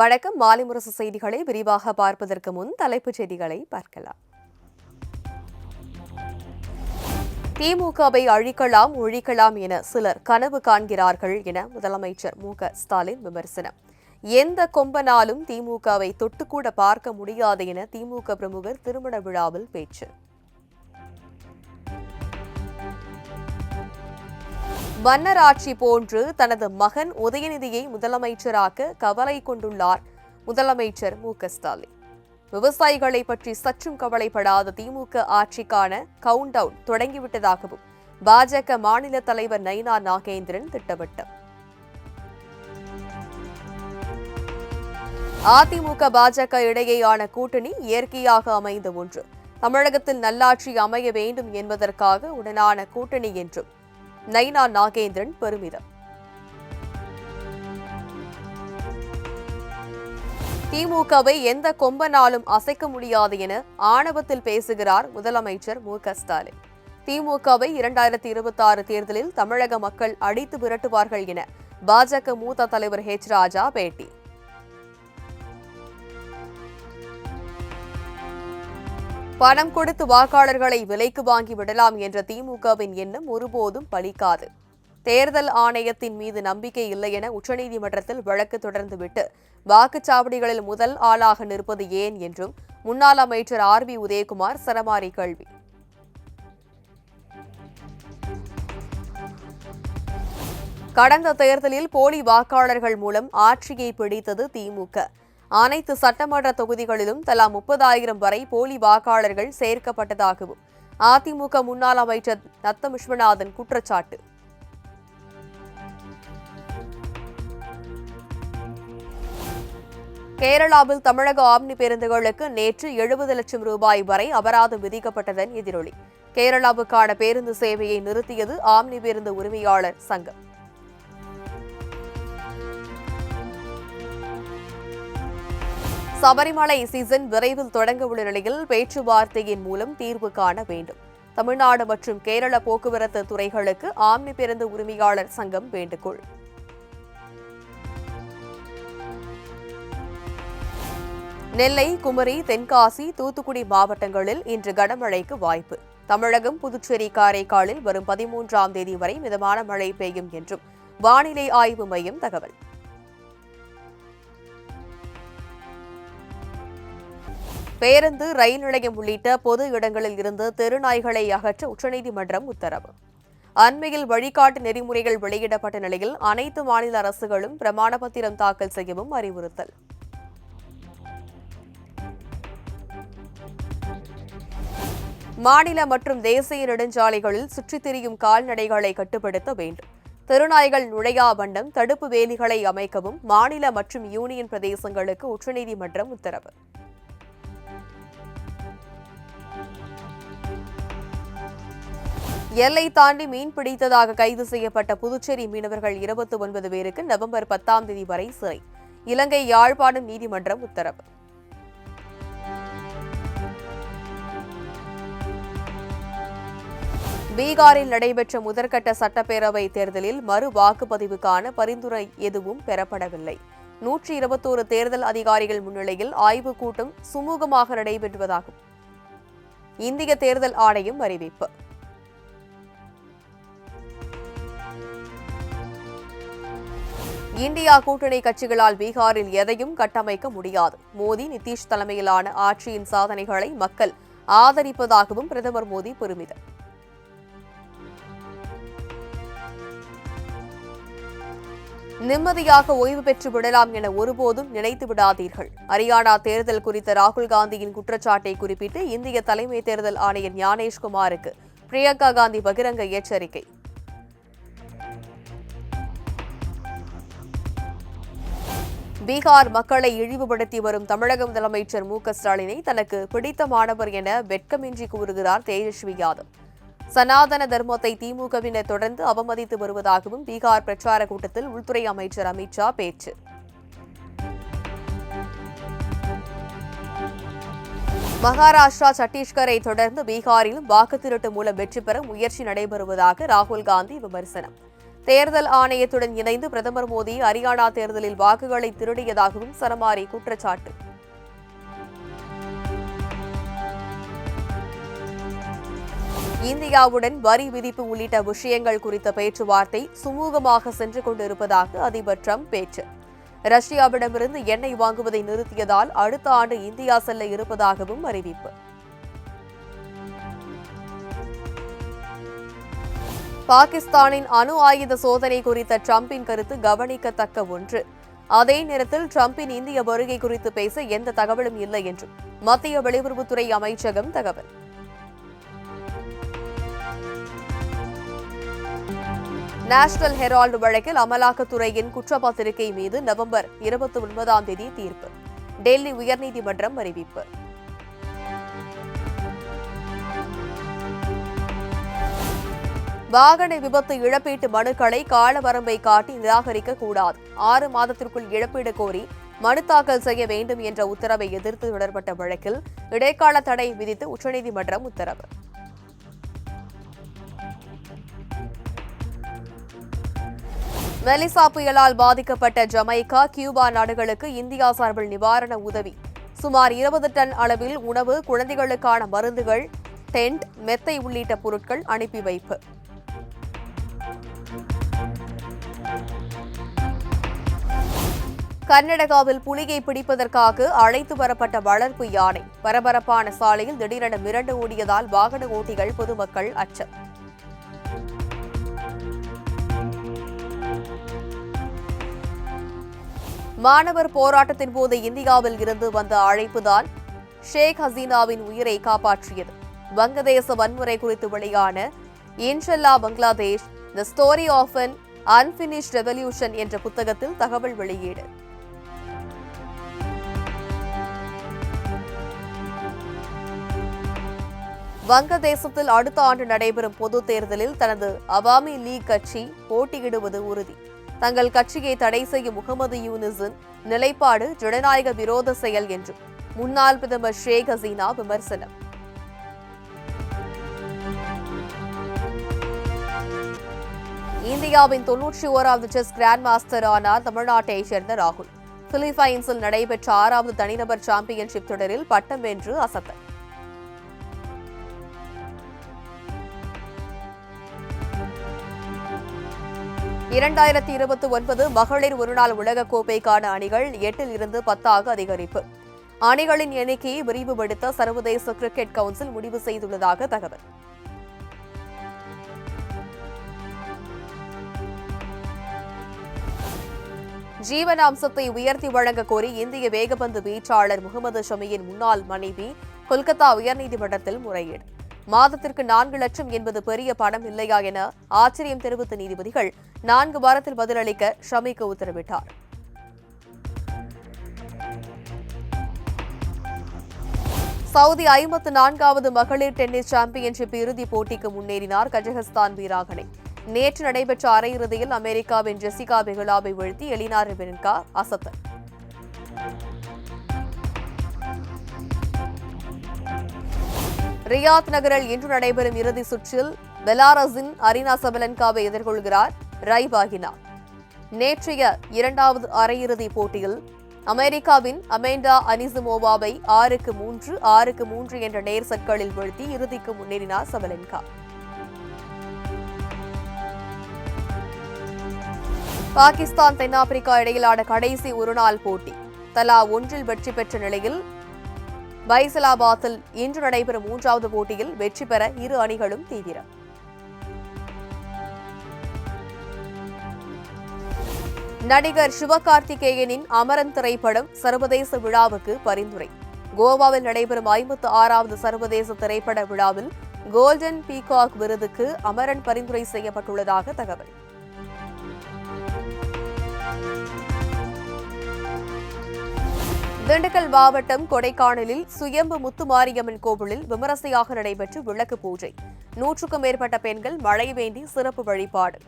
வணக்கம். மாலை முரசு செய்திகளை விரிவாக பார்ப்பதற்கு முன் தலைப்புச் செய்திகளை பார்க்கலாம். திமுகவை அழிக்கலாம் ஒழிக்கலாம் என சிலர் கனவு காண்கிறார்கள் என முதலமைச்சர் மு க. ஸ்டாலின் விமர்சனம். எந்த கொம்பனாலும் திமுகவை தொட்டுக்கூட பார்க்க முடியாது என திமுக பிரமுகர் திருமண விழாவில் பேச்சு. மன்னராட்சி போன்று தனது மகன் உதயநிதியை முதலமைச்சராக்க கவலை கொண்டுள்ளார். முதலமைச்சர் மு. க. ஸ்டாலின். விவசாயிகளை பற்றி சற்றும் கவலைப்படாத திமுக ஆட்சிக்கான கவுண்ட் டவுன் தொடங்கிவிட்டதாகவும் பாஜக மாநில தலைவர் நயினா நாகேந்திரன் திட்டவட்டம். அதிமுக பாஜக இடையேயான கூட்டணி இயற்கையாக அமைந்த ஒன்று. தமிழகத்தில் நல்லாட்சி அமைய வேண்டும் என்பதற்காக உடனான கூட்டணி என்றும் நைனா நாகேந்திரன் பெருமிதம். திமுகவை எந்த கொம்பனாலும் அசைக்க முடியாது என ஆணவத்தில் பேசுகிறார் முதலமைச்சர் மு க ஸ்டாலின். திமுகவை இரண்டாயிரத்தி இருபத்தி ஆறு தேர்தலில் தமிழக மக்கள் அடித்து விரட்டுவார்கள் என பாஜக மூத்த தலைவர் ஹெச் ராஜா பேட்டி. பணம் கொடுத்து வாக்காளர்களை விலைக்கு வாங்கி விடலாம் என்ற திமுகவின் எண்ணம் ஒருபோதும் பலிக்காது. தேர்தல் ஆணையத்தின் மீது நம்பிக்கை இல்லை என உச்சநீதிமன்றத்தில் வழக்கு தொடர்ந்துவிட்டு வாக்குச்சாவடிகளில் முதல் ஆளாக நிற்பது ஏன் என்றும் முன்னாள் அமைச்சர் ஆர் பி உதயகுமார் சரமாரி கேள்வி. கடந்த தேர்தலில் போலி வாக்காளர்கள் மூலம் ஆட்சியை பிடித்தது திமுக. அனைத்து சட்டமன்ற தொகுதிகளிலும் தலா முப்பதாயிரம் வரை போலி வாக்காளர்கள் சேர்க்கப்பட்டதாகவும் அதிமுக முன்னாள் அமைச்சர் நத்தம் விஸ்வநாதன் குற்றச்சாட்டு. கேரளாவில் தமிழக ஆம்னி பேருந்துகளுக்கு நேற்று எழுபது லட்சம் ரூபாய் வரை அபராதம் விதிக்கப்பட்டதன் எதிரொலி. கேரளாவுக்கான பேருந்து சேவையை நிறுத்தியது ஆம்னி பேருந்து உரிமையாளர் சங்கம். சபரிமலை சீசன் விரைவில் தொடங்க உள்ள நிலையில் பேச்சுவார்த்தையின் மூலம் தீர்வு காண வேண்டும். தமிழ்நாடு மற்றும் கேரள போக்குவரத்து துறைகளுக்கு ஆம்னி பேருந்து உரிமையாளர் சங்கம் வேண்டுகோள். நெல்லை குமரி தென்காசி தூத்துக்குடி மாவட்டங்களில் இன்று கனமழைக்கு வாய்ப்பு. தமிழகம் புதுச்சேரி காரைக்காலில் வரும் பதிமூன்றாம் தேதி வரை மிதமான மழை பெய்யும் என்றும் வானிலை ஆய்வு மையம் தகவல். பேருந்து ரயில் நிலையம் உள்ளிட்ட பொது இடங்களில் இருந்து தெருநாய்களை அகற்ற உச்சநீதிமன்றம் உத்தரவு. அண்மையில் வழிகாட்டு நெறிமுறைகள் வெளியிடப்பட்ட நிலையில் அனைத்து மாநில அரசுகளும் பிரமாண பத்திரம் தாக்கல் செய்யவும் அறிவுறுத்தல். மாநில மற்றும் தேசிய நெடுஞ்சாலைகளில் சுற்றித் திரியும் கால்நடைகளை கட்டுப்படுத்த வேண்டும். தெருநாய்கள் நுழையா வண்ணம் தடுப்பு வேலிகளை அமைக்கவும் மாநில மற்றும் யூனியன் பிரதேசங்களுக்கு உச்சநீதிமன்றம் உத்தரவு. எல்லை தாண்டி மீன் பிடித்ததாக கைது செய்யப்பட்ட புதுச்சேரி மீனவர்கள் இருபத்தி ஒன்பது பேருக்கு நவம்பர் பத்தாம் தேதி வரை சிறை. இலங்கை யாழ்ப்பாணம் நீதிமன்றம் உத்தரவு. பீகாரில் நடைபெற்ற முதற்கட்ட சட்டப்பேரவை தேர்தலில் மறு வாக்குப்பதிவுக்கான பரிந்துரை எதுவும் பெறப்படவில்லை. நூற்றி இருபத்தோரு தேர்தல் அதிகாரிகள் முன்னிலையில் ஆய்வுக் கூட்டம் சுமூகமாக நடைபெறுவதாகும். இந்திய தேர்தல் ஆணையம் அறிவிப்பு. இந்தியா கூட்டணி கட்சிகளால் பீகாரில் எதையும் கட்டமைக்க முடியாது. மோடி நிதிஷ் தலைமையிலான ஆட்சியின் சாதனைகளை மக்கள் ஆதரிப்பதாகவும் பிரதமர் மோடி பெருமிதம். நிம்மதியாக ஓய்வு பெற்று விடலாம் என ஒருபோதும் நினைத்து விடாதீர்கள். ஹரியானா தேர்தல் குறித்த ராகுல் காந்தியின் குற்றச்சாட்டை குறிப்பிட்டு இந்திய தலைமை தேர்தல் ஆணையர் ஞானேஷ்குமாருக்கு பிரியங்கா காந்தி பகிரங்க எச்சரிக்கை. பீகார் மக்களை இழிவுபடுத்தி வரும் தமிழக முதலமைச்சர் மு க ஸ்டாலினை தனக்கு பிடித்தமானவர் என வெட்கமின்றி கூறுகிறார் தேஜஸ்வி யாதவ். சனாதன தர்மத்தை திமுகவினர் தொடர்ந்து அவமதித்து வருவதாகவும் பீகார் பிரச்சார கூட்டத்தில் உள்துறை அமைச்சர் அமித்ஷா பேச்சு. மகாராஷ்டிரா சத்தீஸ்கரை தொடர்ந்து பீகாரிலும் வாக்கு திருட்டு மூலம் வெற்றி பெற முயற்சி நடைபெறுவதாக ராகுல் காந்தி விமர்சனம். தேர்தல் ஆணையத்துடன் இணைந்து பிரதமர் மோடி ஹரியானா தேர்தலில் வாக்குகளை திருடியதாகவும் சரமாரி குற்றச்சாட்டு. இந்தியாவுடன் வரி விதிப்பு உள்ளிட்ட விஷயங்கள் குறித்த பேச்சுவார்த்தை சுமூகமாக சென்று கொண்டிருப்பதாக அதிபர் ட்ரம்ப் பேச்சு. ரஷ்யாவிடமிருந்து எண்ணெய் வாங்குவதை நிறுத்தியதால் அடுத்த ஆண்டு இந்தியா செல்ல இருப்பதாகவும் அறிவிப்பு. பாகிஸ்தானின் அணு ஆயுத சோதனை குறித்த ட்ரம்பின் கருத்து கவனிக்கத்தக்க ஒன்று. அதே நேரத்தில் ட்ரம்பின் இந்திய வருகை குறித்து பேச எந்த தகவலும் இல்லை என்றும் மத்திய வெளியுறவுத்துறை அமைச்சகம் தகவல். நேஷனல் ஹெரால்டு வழக்கில் அமலாக்கத்துறையின் குற்றப்பத்திரிகை மீது நவம்பர் இருபத்தி ஒன்பதாம் தேதி தீர்ப்பு. டெல்லி உயர்நீதிமன்றம் அறிவிப்பு. வாகன விபத்து இழப்பீட்டு மனுக்களை காலவரம்பை காட்டி நிராகரிக்க கூடாது ஆறு மாதத்திற்குள் இழப்பீடு கோரி மனு தாக்கல் செய்ய வேண்டும் என்ற உத்தரவை எதிர்த்து தொடரப்பட்ட வழக்கில் இடைக்கால தடை விதித்து உச்சநீதிமன்றம் உத்தரவு. மெலிசா புயலால் பாதிக்கப்பட்ட ஜமைக்கா கியூபா நாடுகளுக்கு இந்தியா சார்பில் நிவாரண உதவி. சுமார் இருபது டன் அளவில் உணவு குழந்தைகளுக்கான மருந்துகள் டென்ட் மெத்தை உள்ளிட்ட பொருட்கள் அனுப்பி வைப்பு. கர்நாடகாவில் புலியை பிடிப்பதற்காக அழைத்து வரப்பட்ட வளர்ப்பு யானை பரபரப்பான சாலையில் திடீரென மிரண்டு ஓடியதால் வாகன ஓட்டிகள் பொதுமக்கள் அச்சம். மாணவர் போராட்டத்தின் போது இந்தியாவில் இருந்து வந்த அழைப்புதான் ஷேக் ஹசீனாவின் உயிரை காப்பாற்றியது. வங்கதேச வன்முறை குறித்து வெளியான Inshallah Bangladesh the story of an unfinished revolution என்ற புத்தகத்தில் தகவல் வெளியீடு. வங்கதேசத்தில் அடுத்த ஆண்டு நடைபெறும் பொதுத் தேர்தலில் தனது அவாமி லீக் கட்சி போட்டியிடுவது உறுதி. தங்கள் கட்சியை தடை செய்யும் முகமது யூனிஸின் நிலைப்பாடு ஜனநாயக விரோத செயல் என்றும் முன்னாள் பிரதமர் ஷேக் ஹசீனா விமர்சனம். இந்தியாவின் தொன்னூற்றி ஓராவது செஸ் கிராண்ட் மாஸ்டர் ஆனார் தமிழ்நாட்டைச் சேர்ந்த ராகுல். பிலிப்பைன்ஸில் நடைபெற்ற ஆறாவது தனிநபர் சாம்பியன்ஷிப் தொடரில் பட்டம் வென்று அசத்தல். இரண்டாயிரத்தி இருபத்தி ஒன்பது மகளிர் ஒருநாள் உலகக் கோப்பைக்கான அணிகள் எட்டில் இருந்து பத்தாக அதிகரிப்பு. அணிகளின் எண்ணிக்கையை விரிவுபடுத்த சர்வதேச கிரிக்கெட் கவுன்சில் முடிவு செய்துள்ளதாக தகவல். ஜீவன அம்சத்தை உயர்த்தி வழங்க கோரி இந்திய வேகப்பந்து வீச்சாளர் முகமது ஷமியின் முன்னாள் மனைவி கொல்கத்தா உயர்நீதிமன்றத்தில் முறையீடு. மாதத்திற்கு நான்கு லட்சம் என்பது பெரிய பணம் இல்லையா என ஆச்சரியம் தெரிவித்த நீதிபதிகள் நான்கு வாரத்தில் பதிலளிக்க ஷமிக்கு உத்தரவிட்டார். சவுதி ஐம்பத்து நான்காவது மகளிர் டென்னிஸ் சாம்பியன்ஷிப் இறுதிப் போட்டிக்கு முன்னேறினார் கஜகஸ்தான் வீராங்கனை. நேற்று நடைபெற்ற அரையிறுதியில் அமெரிக்காவின் ஜெசிகா பெகுலாவை வீழ்த்தி எலினா ரெபென்கா அசத்தல் ரியாத் நகரில் இன்று நடைபெறும் இறுதி சுற்றில் பெலாரஸின் அரினா சபலன்காவை எதிர்கொள்கிறார் ரைபாகினா நேற்றைய இரண்டாவது அரையிறுதி போட்டியில் அமெரிக்காவின் அமேண்டா அனிசுமோவாவை ஆறுக்கு மூன்று ஆறுக்கு மூன்று என்ற நேர் செட்களில் வீழ்த்தி இறுதிக்கு முன்னேறினார் சபலன்கா. பாகிஸ்தான் தென்னாப்பிரிக்கா இடையிலான கடைசி ஒருநாள் போட்டி. தலா ஒன்றில் வெற்றி பெற்ற நிலையில் பைசலாபாத்தில் இன்று நடைபெறும் மூன்றாவது போட்டியில் வெற்றி பெற இரு அணிகளும் தீவிரம் நடிகர் சிவகார்த்திகேயனின் அமரன் திரைப்படம் சர்வதேச விழாவுக்கு பரிந்துரை. கோவாவில் நடைபெறும் ஐம்பத்து ஆறாவது சர்வதேச திரைப்பட விழாவில் கோல்டன் பீகாக் விருதுக்கு அமரன் பரிந்துரை செய்யப்பட்டுள்ளதாக தகவல். திண்டுக்கல் மாவட்டம் கொடைக்கானலில் சுயம்பு முத்துமாரியம்மன் கோவிலில் விமரிசையாக நடைபெற்ற விளக்கு பூஜை. நூற்றுக்கும் மேற்பட்ட பெண்கள் மழை வேண்டி சிறப்பு வழிபாடு.